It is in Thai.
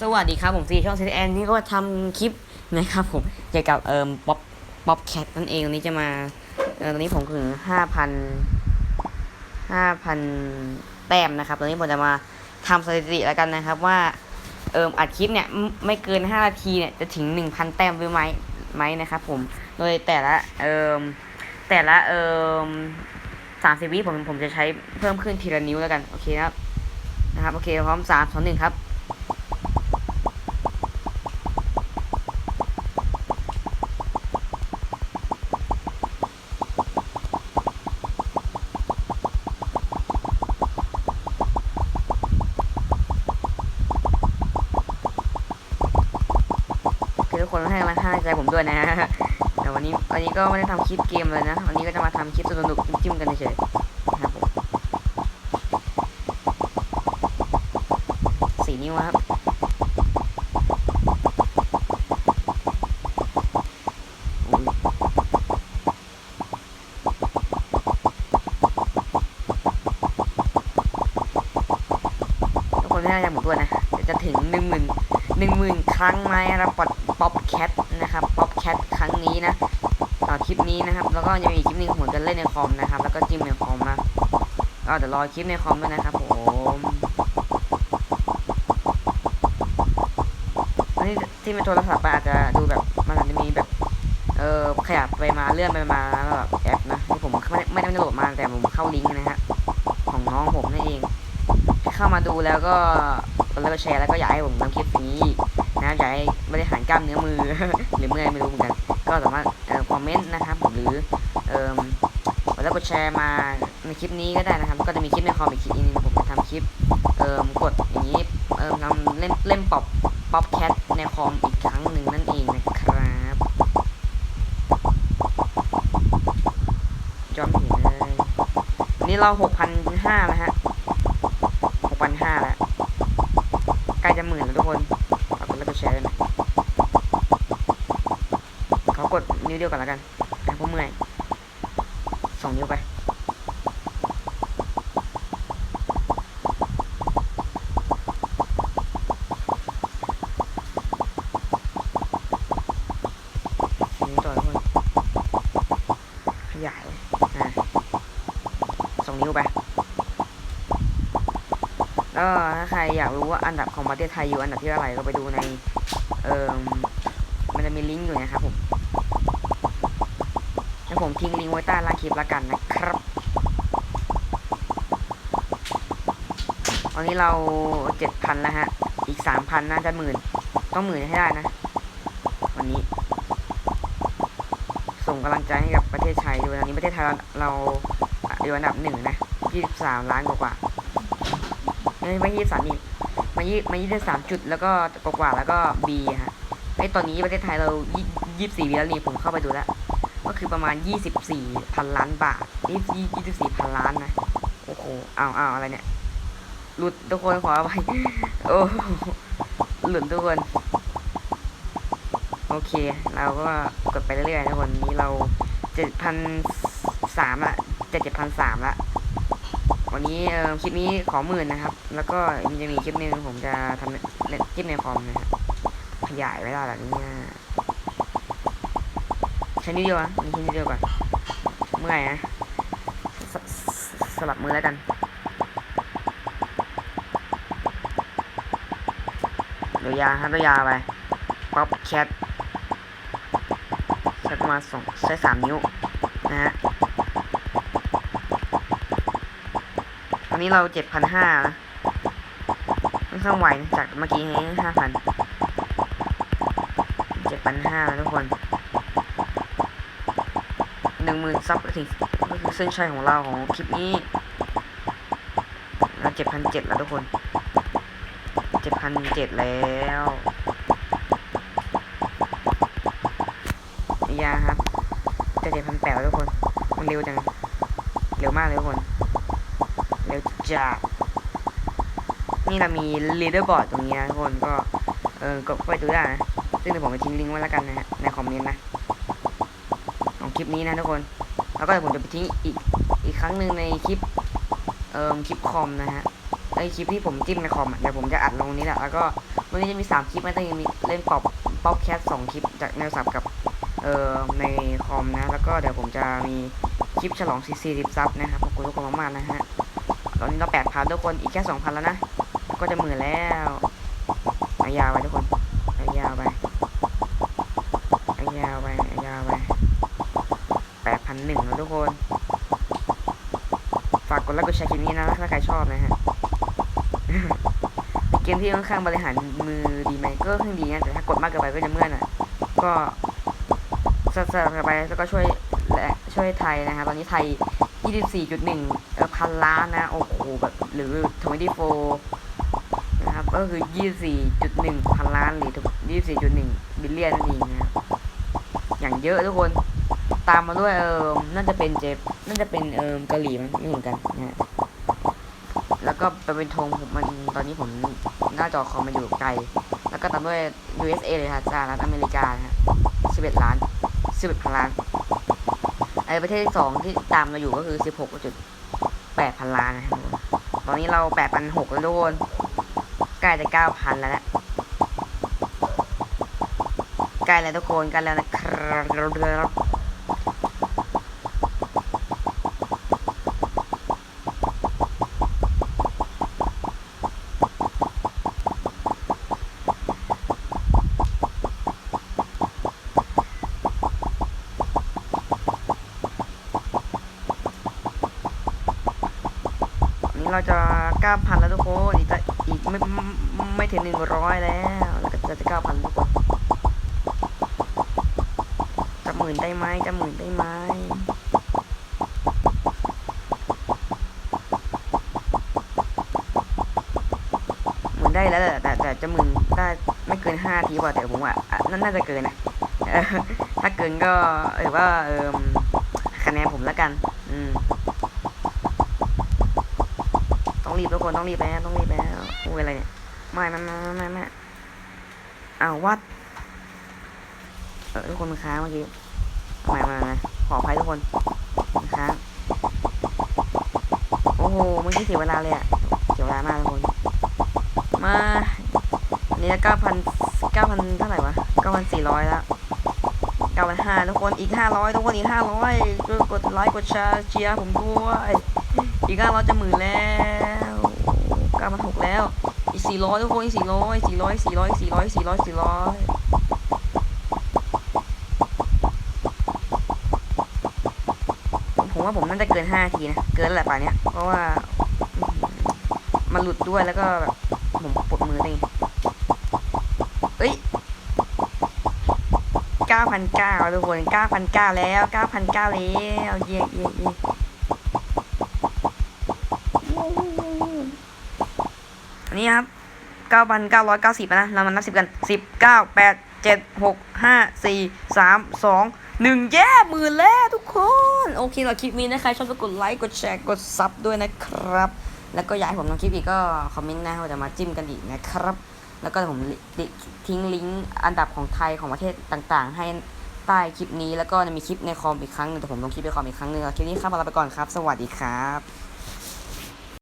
สวัสดีครับผมซีช่องซีแอนนี่ก็ทำคลิปนะครับผมเกี่ยวกับเอ่อป๊อปป๊อปแคทนั่นเองวันนี้จะมาเอ่อตอนนี้ผมถึงห้าพันห้าพันแต้มนะครับตอนนี้ผมจะมาทำสถิติแล้วกันนะครับว่าเอ่ออัดคลิปเนี่ยไม่เกินห้านาทีเนี่ยจะถึงหนึ่งพันแต้มหรือไม่ไหมนะครับผมโดยแต่ละเอ่อแต่ละเอ่อสามสิบวิผมผมจะใช้เพิ่มขึ้นทีละนิ้วแล้วกันโอเคนะครับนะครับโอเคพร้อมสามสองหนึ่งครับ คือทุกคนให้กำลังใจผมด้วยนะฮะแต่วันนี้วันนี้ก็ไม่ได้ทำคลิปเกมเลยนะ วันนี้ก็จะมาทำคลิปสนุกๆจิ้มกันเฉยนะครับผมสีนิ้วครับอุ๊ยทุกคนให้กำลังใจผมด้วยนะจะถึงหนึ่งหมื่นหนึ่งหมื่นครั้งไหมครับป๊อ ป๊อปแคทนะครับป๊อปแคทครั้งนี้นะต่อคลิปนี้นะครับ แล้วก็ยังมีอีกคลิปหนึงผมจะเล่นในคอมนะครับ แล้วก็จิ้มในคอมนะก็เดี๋ยวรอคลิปในคอมด้วยนะครับผมอันนี้ที่เป็นโทรศัพท์ไปอาจจะดูแบบมันอาจจะมีแบบเออขยับไปมาเลื่อนไปมาแบบแอปนะที่ผมไม่ได้ไม่ได้โหลดมาแต่ผมเข้าลิงก์นะฮะของน้องผมนั่นเองเข้ามาดูแล้วก็กดไลค์กดแชร์แล้วก็อยากให้ผมทำคลิปนี้ นะครับอยากให้บริหารกล้ามเนื้อมือ หรือเมื่อยไม่รู้เหมือนกัน ก็สามารถคอมเมนต์นะครับหรือเอ่อกดไลค์กดแชร์มาในคลิปนี้ก็ได้นะครับ ก็จะมีคลิปในคอมอีกคลิปนึงผมจะทำคลิปเอ่อกดอย่างนี้เอ่อทำเล่นเล่นป๊อปป๊อปแคทในคอมอีกครั้งหนึ่งนั่นเองนะครับจอมเห็นเลยนนี้เราหกพันห้าแล้วฮะหกพันห้าแล้วใกล้จะหมื่นแล้วทุกคน ชร์ด้วยนะขอกดนิ้วเดียวก่อนแล้วกันนะเพราะเมื่อยสองนิ้วไป ก็ถ้าใครอยากรู้ว่าอันดับของประเทศไทยอยู่อันดับที่เท่าไหร่ก็ไปดูใน เอ่อมันจะมีลิงก์อยู่นะครับผมแล้วผมทิ้งลิงก์ไว้ใต้ล่างคลิปละกันนะครับตอนนี้เราเจ็ดพันแล้วฮะ อีกสามพันน่าจะหมื่น ต้องหมื่นให้ได้นะ วันนี้ ส่งกำลังใจให้กับประเทศไทยด้วยตอนนี้ประเทศไทยเราเราอยู่อันดับหนึ่งนะยี่สิบสามล้านกว่า ไม่ไม่ยี่สามนี่มายี่มายี่สิบสามจุดแล้วก็กว่าแล้วก็บีฮะไอตอนนี้ประเทศไทยเรายี่ยี่สี่วิแล้วนี่ผมเข้าไปดูแล้ว ก็คือประมาณยี่สิบสี่พันล้านบาทนี่ยี่ยี่สิบสี่พันล้านนะโอ้โหเอาเอาอะไรเนี่ยหลุดทุกคนขออภัยโอ้หลุดทุกคน โอเค เราก็กดไปเรื่อยๆทุกคนนี้เราเจ็ดพันสามละเจ็ดเจ็ดพันสามละ วันนี้คลิปนี้ขอหมื่นนะครับ แล้วก็มันจะมีคลิปหนึ่งผมจะทำคลิปในคอมนะฮะขยายไว้ได้แบบนี้ใช้นิ้วเดียวอะนี่ใช้นิ้วเดียวก่อนเมื่อยนะสสสลับมือแล้วกันเดี๋ยวยาครับเดี๋ยวยาไปป๊อปแคทใช้ประมาณสองใช้สามนิ้วนะฮะ นนี้เราเจ็ดพันห้านะค่อนข้างไหวจากเมื่อกี้ให้ห้าพันเจ็ดพันห้าทุกคนหนึ่งหมื่นซับก็ถึงก็คือเส้นชัยของเราของคลิปนี้เราเจ็ดพันเจ็ดแล้วทุกคนเจ็ดพันเจ็ดแล้วยาครับจะเจ็ดพันแปดแล้วทุกคน มันเร็วจัง เร็วมากเลยทุกคน เร็วจัดนี่เรามีลีดเดอร์บอร์ดตรงนี้นะทุกคนก็เออก็ไปดูได้นะซึ่งเดี๋ยวผมจะทิ้งลิงก์ไว้แล้วกันนะฮะในคอมเมนต์นะของคลิปนี้นะทุกคน แล้วก็เดี๋ยวผมจะไปทิ้งอีกอีกครั้งหนึ่งในคลิปเอ่อคลิปคอมนะฮะไอคลิปที่ผมจิ้มในคอมเดี๋ยวผมจะอัดลงนี้แหละแล้วก็วันนี้จะมีสามคลิปนะแต่ยังมีเล่นป๊อปป๊อปแคสสองคลิปจากในโทรศัพท์กับเอ่อในคอมนะ แล้วก็เดี๋ยวผมจะมีคลิปฉลอง 40ซับนะครับขอบคุณทุกคนมากๆนะฮะ ตอนนี้เราแปดพันทุกคนอีกแค่สองพันแล้วนะ ก็จะหมื่นแล้วอายาวไปทุกคนอายาวไปอายาวไปอายาวไปแปดพันหนึ่งแล้วทุกคน ฝากกดไลค์กดแชร์คลิปนี้นะถ้าใครชอบนะฮะเกมที่ค่อนข้างบริหารมือดีไหมก็ค่อนข้างดีนะแต่ถ้ากดมากเกินไปก็จะเมื่อยน่อยก็สลับๆไปแล้วก็ช่วยและช่วยไทยนะครับตอนนี้ไทย 24.1เอ่อพันล้านนะ โอ้โหแบบหรือ 24 นะครับ ก็คือ 24.1 พันล้านหรือ 24.1 บิลเลียนนั่นเองนะอย่างเยอะทุกคน ตามมาด้วยเออน่าจะเป็นเจน่าจะเป็นเออเกาหลีมั้งไม่เหมือนกันนะฮะแล้วก็ไปเป็นธงผมมันตอนนี้ผมหน้าจอคอมมันอยู่ไกล แล้วก็ตามด้วย USA เลยค่ะสหรัฐอเมริกานะฮะ11 ล้าน11พันล้าน ไอประเทศที่สองที่ตามเราอยู่ก็คือ16.8พันล้านนะครับตอนนี้เราแปดพันหกแล้วทุกคนใกล้จะ9พันแล้วนะใกล้แล้วทุกคนใกล้แล้วนะครับ เราจะ9,000แล้วทุกคนอีกอีกไม่ไม่ถึง100แล้วแล้วก็จะจะ9,000ทุกคนจะหมื่นได้ไหมจะหมื่นได้ไหมหมื่นได้แล้วแต่แต่จะหมื่นได้ไม่เกินห้าทีกว่าแต่ผมว่านั่นน่าจะเกินนะถ้าเกินก็ถือว่าเออคะแนนผมแล้วกัน อืม ต้อง รีบทุกคนต้องรีบแล้วต้องรีบแล้วโอ้ยอะไรเนี่ยไม่ไม่ไม่ไม่ไม่ไมอ้าววัดเออทุกคนมันค้างเมื่อกี้มามามาขออภัยทุกคนมันค้างโอ้โหเมื่อกี้เสียเวลาเลยอะเสียเวลามากทุกคนมาอันนี้เก้าพันเก้าพันเท่าไหร่วะเก้าพันสี่ร้อยแล้วเก้าพันห้าทุกคนอีกห้าร้อยทุกคนอีกห้าร้อยช่วยกดไลค์กดแชร์เชียร์ผมด้วยอีกห้าร้อยจะหมื่นแล้ว เก้าพันหกแล้ว อีกสี่ร้อยทุกคนอีกสี่ร้อยสี่ร้อยสี่ร้อยสี่ร้อยสี่ร้อยสี่ร้อยผมว่าผมน่าจะเกินห้าทีนะ เกินแล้วแหละป่านเนี้ยเพราะว่ามันหลุดด้วยแล้วก็แบบผมปวดมือเองเอ้ยเก้าพันเก้าทุกคนเก้าพันเก้าแล้วเก้าพันเก้าแล้ว เย่เย่เย่ นี้ครับเก้าพันเก้าร้อยเก้าสิบนะ เรามานับสิบกันสิบเก้าแปดเจ็ดหกห้าสี่สามสองหนึ่งแย่หมื่นแล้วทุกคน โอเคสำหรับคลิปนี้นะใครชอบก็กดไลค์กดแชร์กดซับด้วยนะครับ แล้วก็อยากให้ผมทำคลิปอีกก็คอมเมนต์นะว่าจะมาจิ้มกันอีกนะครับ แล้วก็ผมทิ้งลิงก์อันดับของไทยของประเทศต่างๆ ให้ใต้คลิปนี้แล้วก็จะมีคลิปในคอมอีกครั้งนึงแต่ผมลงคลิปในคอมอีกครั้งนึงคลิปนี้ครับลาไปก่อนครับ สวัสดีครับ